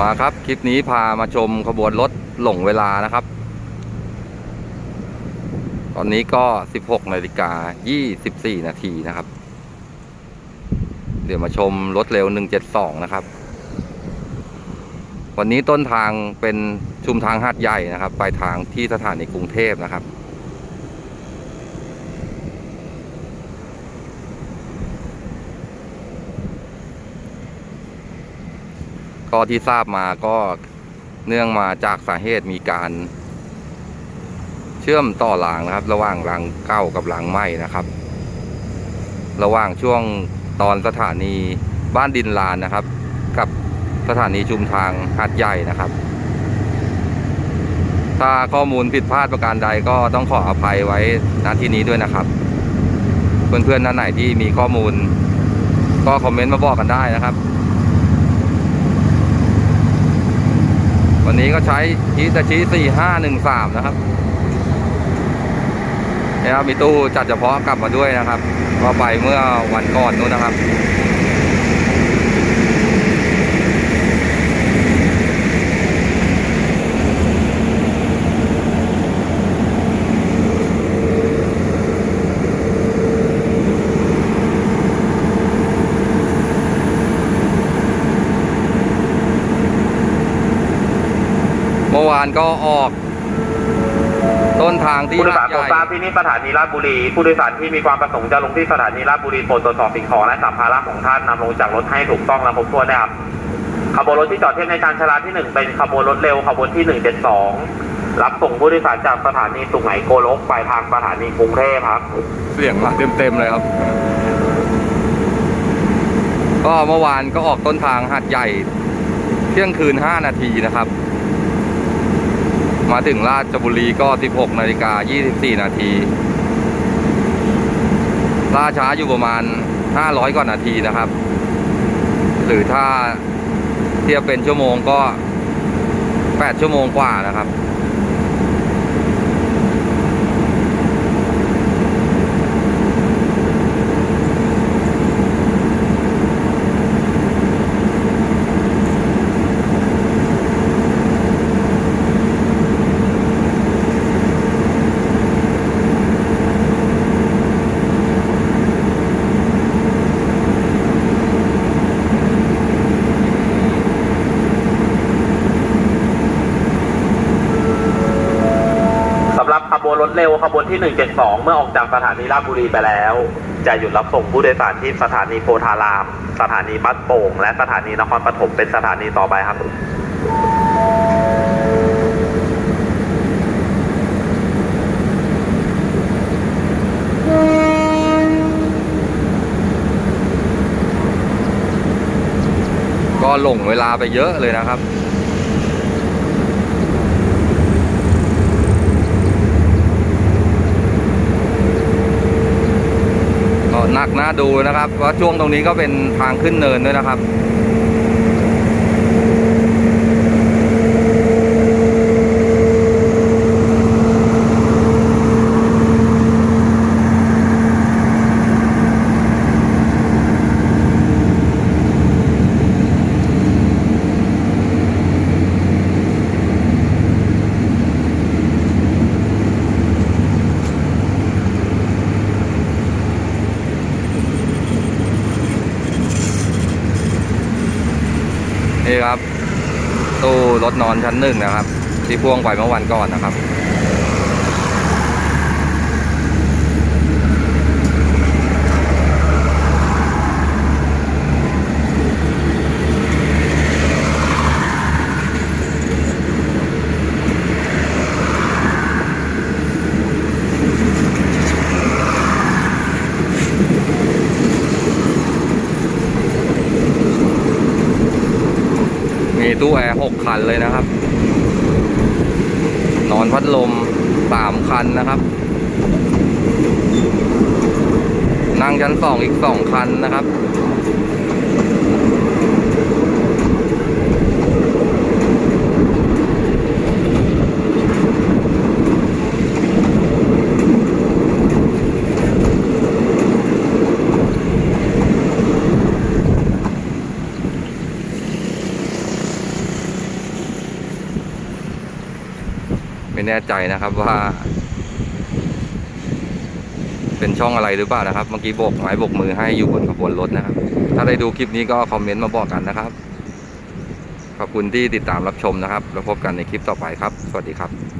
มาครับ คลิปนี้พามาชมขบวนรถหลงเวลานะครับ ตอนนี้ก็ 16นาฬิกา24 นาทีนะครับ เดี๋ยวมาชมรถเร็ว 172 นะครับ วันนี้ต้นทางเป็นชุมทางหาดใหญ่นะครับ ปลายทางที่สถานีกรุงเทพนะครับ ก็ที่ทราบมาก็เนื่องมาจากสาเหตุมีการเชื่อมต่อรางนะครับ ระหว่างรางเก้ากับรางใหม่นะครับ ระหว่างช่วงตอนสถานีบ้านดินลานนะครับ กับสถานีชุมทางหาดใหญ่นะครับ ถ้าข้อมูลผิดพลาดประการใดก็ต้องขออภัยไว้ณที่นี้ด้วยนะครับ เพื่อนๆท่านไหนที่มีข้อมูล ก็คอมเมนต์มาบอกกันได้นะครับ วันนี้ก็ใช้ชีสชีสี่ห้าหนึ่งสามนะครับนะครับมีตู้จัดเฉพาะกลับมาด้วยนะครับ ก็ไปเมื่อวันก่อนนู้นนะครับานก็ออก ต้นทางที่ผู้โดยสารหโปรดทราบที่นี่สถานีราชบุรี ผู้โดยสารที่มีความประสงค์จะลงที่สถานีราชบุรีโปรดตรวจสอบสิ่งของและสัมภาระของท่านนำลงจากรถให้ถูกต้องและครบถ้วนนะครับขบวนรถที่จอดเทียบในชานชาลาที่หนึ่งเป็นขบวนรถเร็วขบวนที่หนึ่งเจ็ดสองรับส่งผู้โดยสารจากสถานีสุไหงโกลกไปทางสถานีกรุงเทพครับ เสียงมาเต็มๆเลยครับ ก็เมื่อวานก็ออกต้นทางหัดใหญ่ เที่ยงคืน 5 นาทีนะครับ มาถึงราชบุรีก็ 16นาฬิกา24 นาทีล่าช้าอยู่ประมาณ 500 กว่านาทีนะครับ หรือถ้าเทียบเป็นชั่วโมงก็ 8 ชั่วโมงกว่านะครับ รับขบวนรถเร็วขบวนที่ 172 เมื่อออกจากสถานีราชบุรีไปแล้ว จะหยุดรับส่งผู้โดยสารที่สถานีโพธาราม สถานีบ้านโป่ง และสถานีนครปฐมเป็นสถานีต่อไปครับก็หลงเวลาไปเยอะเลยนะครับ หนักน่าดูนะครับว่าช่วงตรงนี้ก็เป็นทางขึ้นเนินด้วยนะครับ นี่ครับตู้รถนอนชั้นหนึ่งนะครับ ที่พ่วงไปเมื่อวันก่อนนะครับ มีตู้แอร์หกคันเลยนะครับ นอนพัดลมสามคันนะครับ นั่งชั้นสองอีกสองคันนะครับ ไม่แน่ใจนะครับว่า เป็นช่องอะไรหรือเปล่านะครับ เมื่อกี้โบกไม้โบกมือให้อยู่บนขบวนรถนะครับ ถ้าได้ดูคลิปนี้ก็คอมเมนต์มาบอกกันนะครับ ขอบคุณที่ติดตามรับชมนะครับ แล้วพบกันในคลิปต่อไปครับ สวัสดีครับ